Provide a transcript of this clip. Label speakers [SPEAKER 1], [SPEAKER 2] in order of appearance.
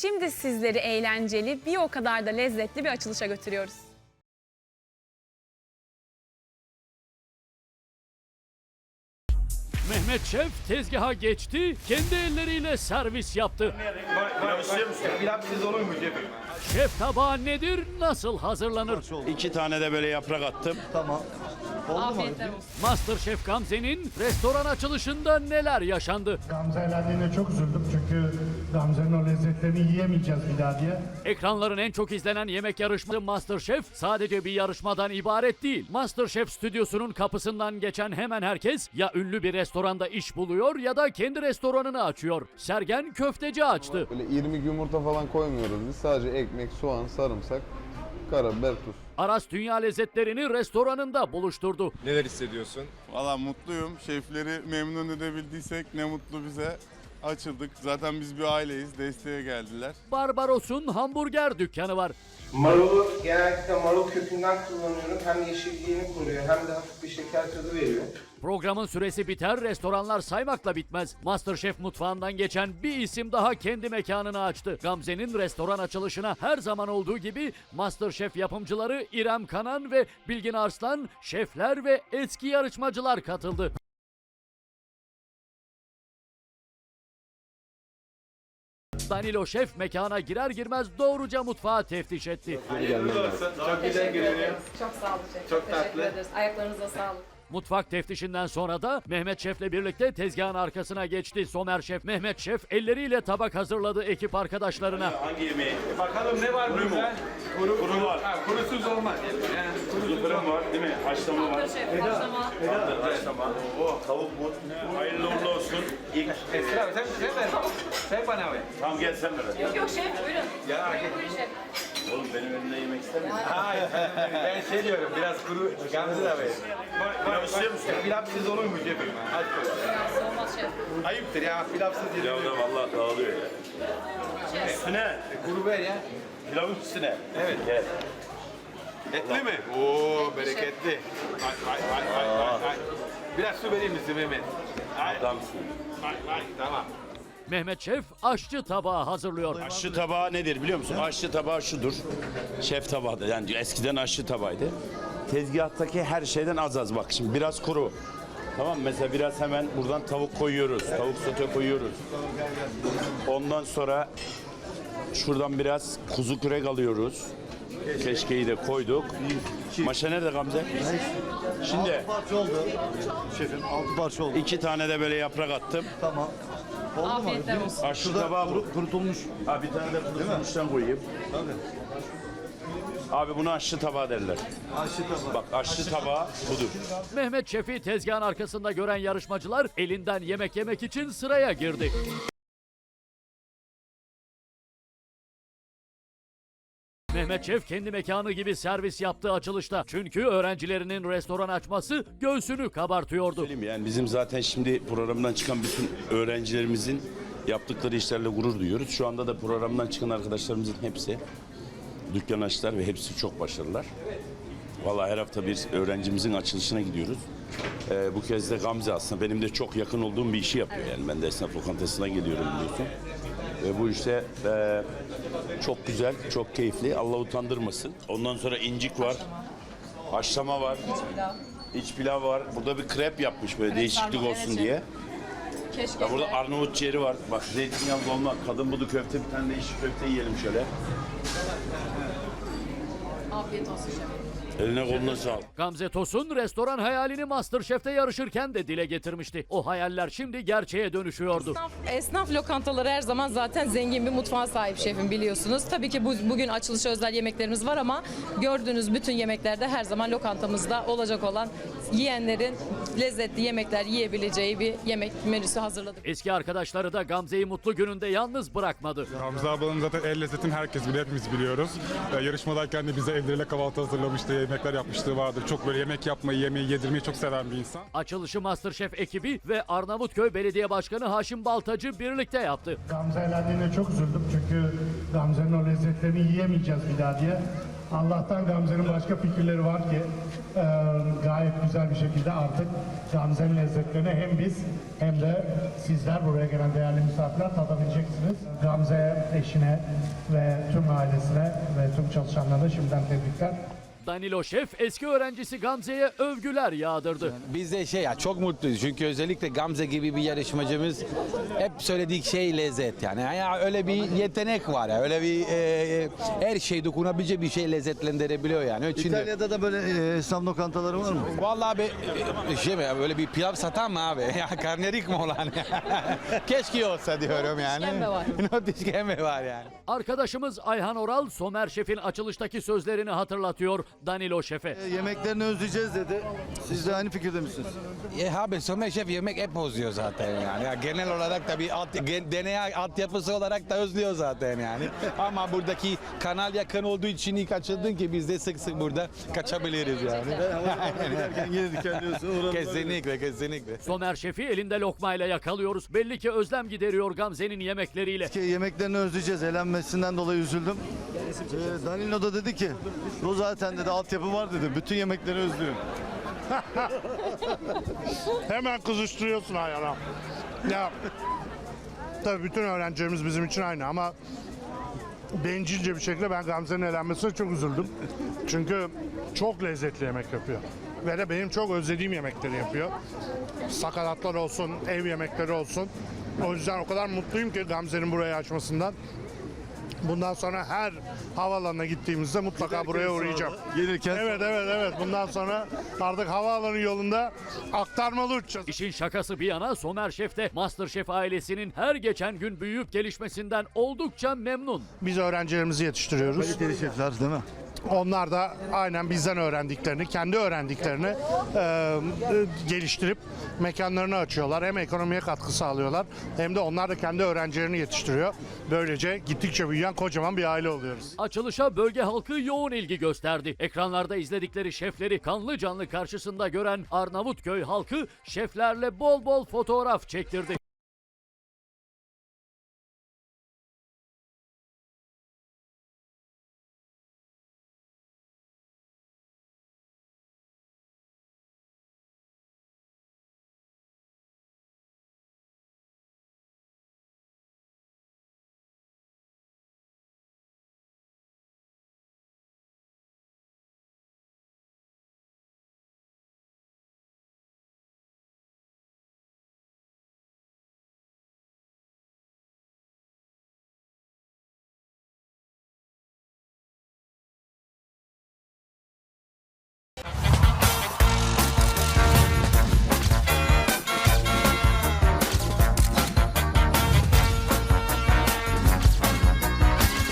[SPEAKER 1] Şimdi sizleri eğlenceli, bir o kadar da lezzetli bir açılışa götürüyoruz.
[SPEAKER 2] Mehmet Şef tezgaha geçti, kendi elleriyle servis yaptı.
[SPEAKER 3] Pilav
[SPEAKER 4] siz olur mu?
[SPEAKER 2] Şef tabağı nedir, nasıl hazırlanır?
[SPEAKER 3] İki tane de böyle yaprak attım.
[SPEAKER 5] Tamam. Oldu mu?
[SPEAKER 2] Masterchef Gamze'nin restoran açılışında neler yaşandı?
[SPEAKER 6] Gamze elendiğine çok üzüldüm çünkü Gamze'nin o lezzetlerini yiyemeyeceğiz bir daha diye.
[SPEAKER 2] Ekranların en çok izlenen yemek yarışması Masterchef sadece bir yarışmadan ibaret değil. Masterchef stüdyosunun kapısından geçen hemen herkes ya ünlü bir restoranda iş buluyor ya da kendi restoranını açıyor. Sergen köfteci açtı.
[SPEAKER 7] Böyle irmik yumurta falan koymuyoruz biz. Sadece ekmek, soğan, sarımsak, karabiber, tuz.
[SPEAKER 2] Aras dünya lezzetlerini restoranında buluşturdu.
[SPEAKER 4] Neler hissediyorsun?
[SPEAKER 8] Valla mutluyum. Şefleri memnun edebildiysek ne mutlu bize. Açıldık. Zaten biz bir aileyiz. Desteğe geldiler.
[SPEAKER 2] Barbaros'un hamburger dükkanı var.
[SPEAKER 9] Marulu genellikle marul kökünden kullanıyorum. Hem yeşilliğini koruyor hem de hafif bir şeker tadı veriyor.
[SPEAKER 2] Programın süresi biter, restoranlar saymakla bitmez. Masterchef mutfağından geçen bir isim daha kendi mekanını açtı. Gamze'nin restoran açılışına her zaman olduğu gibi Masterchef yapımcıları İrem Kanan ve Bilgin Arslan, şefler ve eski yarışmacılar katıldı. Danilo Şef mekana girer girmez doğruca mutfağa teftiş etti.
[SPEAKER 9] Çok güzel görünüyor.
[SPEAKER 10] Çok sağ olun şef.
[SPEAKER 9] Çok
[SPEAKER 10] Teşekkür
[SPEAKER 9] tatlı.
[SPEAKER 10] ederiz. Ayaklarınıza sağlık.
[SPEAKER 2] Mutfak teftişinden sonra da Mehmet Şef'le birlikte tezgahın arkasına geçti. Somer Şef, Mehmet Şef elleriyle tabak hazırladı ekip arkadaşlarına.
[SPEAKER 3] Hangi yemeği?
[SPEAKER 4] Bakalım ne var burada? Kuru,
[SPEAKER 3] Kuru var.
[SPEAKER 4] Ha, kurusuz olmaz. Yani kurusuz
[SPEAKER 3] Fırın var değil mi? Haşlama var.
[SPEAKER 10] Şef, başlama.
[SPEAKER 3] Vardır haşlama. Oo, tavuk bu. Hayırlı uğurlu olsun. İlk.
[SPEAKER 4] Esra abi sen, sen ver. Sen bana ver.
[SPEAKER 3] Tamam gel sen ver.
[SPEAKER 10] Yok yok şef buyurun.
[SPEAKER 4] Ya,
[SPEAKER 10] buyurun, buyurun şef.
[SPEAKER 3] Oğlum benim elimde yemek istemiyor musun?
[SPEAKER 4] Hayır. ben şey diyorum biraz kuru Gamze de ver.
[SPEAKER 3] İstiyor musun?
[SPEAKER 4] Pilav siz olur mu şefim? Hadi koy.
[SPEAKER 10] Biraz olmaz şef.
[SPEAKER 4] Ayıptır ya pilavsız
[SPEAKER 3] Pilav
[SPEAKER 4] yedim.
[SPEAKER 3] da vallahi dağılıyor ya. Üstüne.
[SPEAKER 4] Kuru ver ya.
[SPEAKER 3] Pilavın üstüne.
[SPEAKER 4] Evet.
[SPEAKER 3] Gel.
[SPEAKER 4] Etli mi? Oo bereketli. Vay vay vay vay. vay. Biraz su verir misin Mehmet? Ay,
[SPEAKER 3] Adamsın.
[SPEAKER 4] vay vay tamam.
[SPEAKER 2] Mehmet Şef aşçı tabağı hazırlıyor.
[SPEAKER 3] Aşçı tabağı nedir biliyor musun? Aşçı tabağı şudur. Şef tabağı da yani eskiden aşçı tabağıydı. Tezgahtaki her şeyden az az bak şimdi biraz kuru. Tamam mı? mesela biraz hemen buradan tavuk koyuyoruz. Tavuk sote koyuyoruz. Ondan sonra şuradan biraz kuzu kürek alıyoruz. Keşkeyi de koyduk. Maşa nerede Gamze? Şimdi
[SPEAKER 5] Parça oldu. Şefim altı parça oldu.
[SPEAKER 3] iki tane de böyle yaprak attım.
[SPEAKER 5] Tamam. Oldu mu?
[SPEAKER 10] Afiyetler olsun.
[SPEAKER 3] Aşçı
[SPEAKER 5] Şurada
[SPEAKER 3] tabağı bu.
[SPEAKER 5] kuru, kurutulmuş.
[SPEAKER 3] Ha bir tane de kurutulmuştan koyayım.
[SPEAKER 5] Tabii.
[SPEAKER 3] Abi bunu aşçı tabağı derler.
[SPEAKER 5] Aşı tabağı.
[SPEAKER 3] Bak aşçı tabağı budur.
[SPEAKER 2] Mehmet Şef'i tezgahın arkasında gören yarışmacılar elinden yemek yemek için sıraya girdi. Mehmet Şef kendi mekanı gibi servis yaptığı açılışta. Çünkü öğrencilerinin restoran açması göğsünü kabartıyordu.
[SPEAKER 3] Söyleyeyim? Yani bizim zaten şimdi programdan çıkan bütün öğrencilerimizin yaptıkları işlerle gurur duyuyoruz. Şu anda da programdan çıkan arkadaşlarımızın hepsi dükkan açtılar ve hepsi çok başarılılar. Vallahi her hafta bir öğrencimizin açılışına gidiyoruz. Ee, bu kez de Gamze aslında benim de çok yakın olduğum bir işi yapıyor. Yani ben de esnaf lokantasına geliyorum biliyorsun. Ve bu işte e, çok güzel, çok keyifli. Allah utandırmasın. Ondan sonra incik var. Haşlama var. İç pilav var. Burada bir krep yapmış böyle değişiklik olsun diye.
[SPEAKER 10] Keşke.
[SPEAKER 3] Ya burada. Arnavut ciğeri var. Bak zeytinyağlı dolma, kadın budu köfte, bir tane değişik köfte yiyelim şöyle.
[SPEAKER 10] Afiyet olsun şef.
[SPEAKER 3] Eline koluna sağlık.
[SPEAKER 2] Gamze Tosun restoran hayalini Masterchef'te yarışırken de dile getirmişti. O hayaller şimdi gerçeğe dönüşüyordu.
[SPEAKER 10] Esnaf, esnaf lokantaları her zaman zaten zengin bir mutfağa sahip şefim biliyorsunuz. Tabii ki bu, bugün açılışa özel yemeklerimiz var ama gördüğünüz bütün yemeklerde her zaman lokantamızda olacak olan yiyenlerin lezzetli yemekler yiyebileceği bir yemek menüsü hazırladık.
[SPEAKER 2] Eski arkadaşları da Gamze'yi mutlu gününde yalnız bırakmadı.
[SPEAKER 8] Hamza ablanın zaten el lezzetini herkes biliyor. Hepimiz biliyoruz. Yarışmadayken de bize elleriyle kahvaltı hazırlamıştı. Yemekler yapmışlığı vardır. Çok böyle yemek yapmayı, yemeği, yedirmeyi çok seven bir insan.
[SPEAKER 2] Açılışı Masterchef ekibi ve Arnavutköy Belediye Başkanı Haşim Baltacı birlikte yaptı.
[SPEAKER 6] Gamze elendiğine çok üzüldüm çünkü Gamze'nin o lezzetlerini yiyemeyeceğiz bir daha diye. Allah'tan Gamze'nin başka fikirleri var ki e, gayet güzel bir şekilde artık Gamze'nin lezzetlerini hem biz hem de sizler buraya gelen değerli misafirler tadabileceksiniz. Gamze'ye, eşine ve tüm ailesine ve tüm çalışanlarına şimdiden tebrikler.
[SPEAKER 2] Danilo Şef eski öğrencisi Gamze'ye övgüler yağdırdı.
[SPEAKER 11] Biz de şey ya çok mutluyuz çünkü özellikle Gamze gibi bir yarışmacımız hep söylediği şey lezzet yani. Ya öyle bir yetenek var ya öyle bir e, her şey dokunabilecek bir şey lezzetlendirebiliyor yani. De-
[SPEAKER 5] İtalya'da da böyle e, esnaf lokantaları var mı?
[SPEAKER 11] Vallahi be, e, şey mi ya, böyle bir pilav satan mı abi? Ya karnerik mi olan? Keşke olsa diyorum yani.
[SPEAKER 10] İşkembe var.
[SPEAKER 11] Not işkembe var yani.
[SPEAKER 2] Arkadaşımız Ayhan Oral, Somer Şef'in açılıştaki sözlerini hatırlatıyor Danilo Şef'e.
[SPEAKER 5] E, Yemeklerini özleyeceğiz dedi. Siz de aynı fikirde misiniz?
[SPEAKER 11] E abi Somer Şef yemek hep bozuyor zaten yani. Ya genel olarak da bir alt, gen, deney altyapısı olarak da özlüyor zaten yani. Ama buradaki kanal yakın olduğu için iyi kaçırdın ki biz de sık sık burada kaçabiliriz yani.
[SPEAKER 5] Giderken yine dikenliyorsun. Oranın
[SPEAKER 11] kesinlikle kesinlikle.
[SPEAKER 2] Somer Şef'i elinde lokmayla yakalıyoruz. Belli ki özlem gideriyor Gamze'nin yemekleriyle.
[SPEAKER 5] Ki yemeklerini özleyeceğiz. Elenmesinden dolayı üzüldüm. Ee, Danilo da dedi ki bu zaten dedi altyapı var dedi. Bütün yemekleri özlüyor.
[SPEAKER 6] Hemen kızıştırıyorsun ayağına. Ya tabii bütün öğrencilerimiz bizim için aynı ama bencilce bir şekilde ben Gamze'nin elenmesine çok üzüldüm. Çünkü çok lezzetli yemek yapıyor. Ve de benim çok özlediğim yemekleri yapıyor. Sakatatlar olsun, ev yemekleri olsun. O yüzden o kadar mutluyum ki Gamze'nin burayı açmasından. Bundan sonra her havaalanına gittiğimizde mutlaka buraya uğrayacağım.
[SPEAKER 5] Gelirken
[SPEAKER 6] Evet evet evet. Bundan sonra artık havaalanı yolunda aktarmalı uçacağız.
[SPEAKER 2] İşin şakası bir yana Somer Şef de Masterchef ailesinin her geçen gün büyüyüp gelişmesinden oldukça memnun.
[SPEAKER 6] Biz öğrencilerimizi yetiştiriyoruz.
[SPEAKER 5] kaliteli şefler değil mi?
[SPEAKER 6] Onlar da aynen bizden öğrendiklerini, kendi öğrendiklerini e, geliştirip mekanlarını açıyorlar. Hem ekonomiye katkı sağlıyorlar hem de onlar da kendi öğrencilerini yetiştiriyor. Böylece gittikçe büyüyen kocaman bir aile oluyoruz.
[SPEAKER 2] Açılışa bölge halkı yoğun ilgi gösterdi. Ekranlarda izledikleri şefleri kanlı canlı karşısında gören Arnavutköy halkı şeflerle bol bol fotoğraf çektirdi.